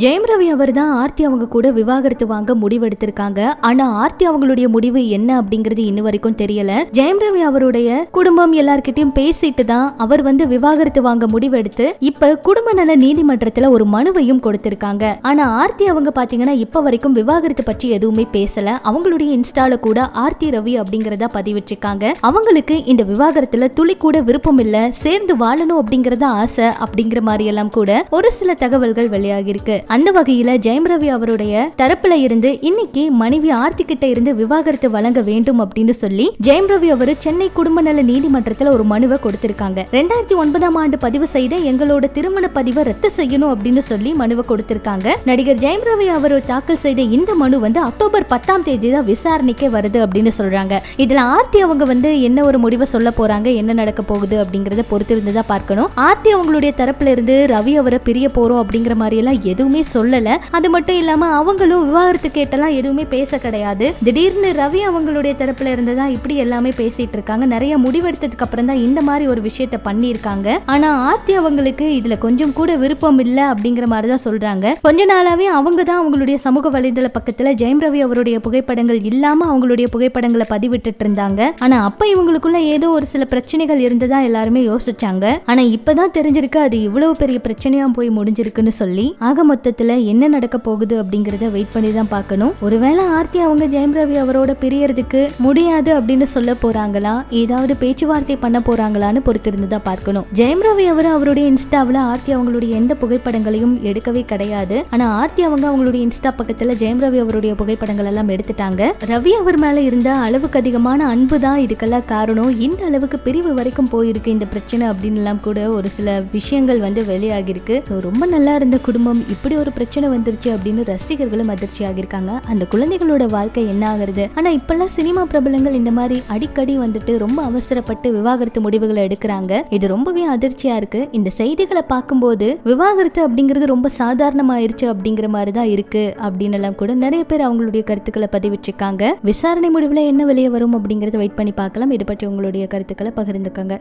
ஜெயம் ரவி அவர் தான் ஆர்த்தி அவங்க கூட விவாகரத்து வாங்க முடிவெடுத்திருக்காங்க. ஆனா ஆர்த்தி அவங்களுடைய முடிவு என்ன அப்படிங்கிறது இன்ன வரைக்கும் தெரியல. ஜெயம் ரவி அவருடைய குடும்பம் எல்லார்கிட்டயும் பேசிட்டு தான் அவர் வந்து விவாகரத்து வாங்க முடிவெடுத்து இப்ப குடும்ப நல நீதிமன்றத்துல ஒரு மனுவையும் கொடுத்திருக்காங்க. ஆனா ஆர்த்தி அவங்க பாத்தீங்கன்னா இப்ப வரைக்கும் விவாகரத்து பற்றி எதுவுமே பேசல. அவங்களுடைய இன்ஸ்டால கூட ஆர்த்தி ரவி அப்படிங்கறத பதிவிட்டிருக்காங்க. அவங்களுக்கு இந்த விவாகரத்துல துளி கூட விருப்பம் இல்ல சேர்ந்து வாழணும் அப்படிங்கறத ஆசை அப்படிங்கிற மாதிரி எல்லாம் கூட ஒரு சில தகவல்கள் வெளியாகிருக்கு அந்த வகையில ஜெயம் ரவி அவருடைய தரப்புல இருந்து இன்னைக்கு மனைவி ஆர்த்தி கிட்ட இருந்து விவாகரத்து வழங்க வேண்டும் அப்படின்னு சொல்லி ஜெயம் ரவி அவர் சென்னை குடும்ப நல நீதிமன்றத்துல ஒரு மனுவை கொடுத்திருக்காங்க. ரெண்டாயிரத்தி ஒன்பதாம் ஆண்டு பதிவு செய்த எங்களோட திருமண பதிவை ரத்து செய்யணும் அப்படின்னு சொல்லி மனுவை கொடுத்திருக்காங்க. நடிகர் ஜெயம் ரவி அவர் தாக்கல் செய்த இந்த மனு வந்து அக்டோபர் பத்தாம் தேதி தான் விசாரணைக்கே வருது அப்படின்னு சொல்றாங்க. இதுல ஆர்த்தி அவங்க வந்து என்ன ஒரு முடிவை சொல்ல போறாங்க என்ன நடக்க போகுது அப்படிங்கறத பொறுத்திருந்து தான் பார்க்கணும். ஆர்த்தி அவங்களுடைய தரப்புல இருந்து ரவி அவரை பிரிய போறோம் அப்படிங்கிற மாதிரி எல்லாம் எதுவுமே சொல்லல. அது மட்டும் இல்லாம அவங்களும் விவாகரத்து கேட்டெல்லாம் எதுவுமே பேச கிடையாது. திடீர்னு ரவி அவங்களுடைய தரப்புல இருந்து தான் இப்படி எல்லாமே பேசிட்டு இருக்காங்க. நிறைய முடிவெடுத்ததுக்கு அப்புறம் தான் இந்த மாதிரி ஒரு விஷயத்த பண்ணியிருக்காங்க. ஆனா ஆர்த்தி அவங்களுக்கு இதுல கொஞ்சம் கூட விருப்பம் இல்ல அப்படிங்கிற மாதிரி தான் சொல்றாங்க. கொஞ்ச நாளாவே அவங்க தான் அவங்களுடைய சமூக வலைதள பக்கத்துல ஜெயம் ரவி அவருடைய புகைப்படங்கள் இல்லாம அவங்களுடைய புகைப்படங்களை பதிவிட்டுட்டு இருந்தாங்க. ஆனா அப்ப இவங்களுக்குள்ள ஏதோ ஒரு சில பிரச்சனைகள் இருந்ததா எல்லாருமே யோசிச்சாங்க. ஆனா இப்பதான் தெரிஞ்சிருக்கு அது இவ்வளவு பெரிய பிரச்சனையா போய் முடிஞ்சிருக்குன்னு சொல்லி. ஆக மொத்தத்தில் என்ன நடக்க போகுது அப்படிங்கறத வெயிட் பண்ணி தான் பார்க்கணும். ஒருவேளை ஆர்த்தி அவங்க ஜெயம் ரவி அவரோட பிரியறதுக்கு முடியாது அப்படின்னு சொல்ல போறாங்களா? ஏதாவது பேச்சுவார்த்தை பண்ண போறாங்களான்னு பொறுத்திருந்து தான் பார்க்கணும். ஜெயம் ரவி அவர் அவருடைய இன்ஸ்டாவில் ஆர்த்தி அவங்களுடைய எந்த புகைப்படங்களையும் எடுக்கவே கிடையாது. ஆனா ஆர்த்தி அவங்க அவங்களுடைய இன்ஸ்டா பக்கத்துல ஜெயம் ரவி அவருடைய புகைப்படங்கள் எல்லாம் எடுத்துட்டாங்க. ரவி அவர் மேல இருந்த அளவுக்கு அதிகமான அன்பு தான் இதுக்கெல்லாம் காரணம். இந்த அளவுக்கு பிரிவு வரைக்கும் போயிருக்கு இந்த பிரச்சனை அப்படின்னு எல்லாம் கூட ஒரு சில விஷயங்கள் வந்து வெளியாகிருக்கு ஸோ ரொம்ப நல்லா இருந்த குடும்பம் இப்படி இப்படி ஒரு பிரச்சனை வந்துருச்சு அப்படின்னு ரசிகர்களும் அதிர்ச்சி ஆகியிருக்காங்க. அந்த குழந்தைகளோட வாழ்க்கை என்ன ஆகுறது? ஆனா இப்பெல்லாம் சினிமா பிரபலங்கள் இந்த மாதிரி அடிக்கடி வந்துட்டு ரொம்ப அவசரப்பட்டு விவாகரத்து முடிவுகளை எடுக்கிறாங்க. இது ரொம்பவே அதிர்ச்சியா இருக்கு. இந்த செய்திகளை பார்க்கும்போது விவாகரத்து அப்படிங்கிறது ரொம்ப சாதாரணமாயிருச்சு அப்படிங்கிற மாதிரி தான் இருக்கு அப்படின்னு எல்லாம் கூட நிறைய பேர் அவங்களுடைய கருத்துக்களை பதிவிட்டிருக்காங்க. விசாரணை முடிவுல என்ன வெளியே வரும் அப்படிங்கறத வெயிட் பண்ணி பார்க்கலாம். இதை பற்றி உங்களுடைய கருத்துக்களை பகிர்ந்துக்கங்க.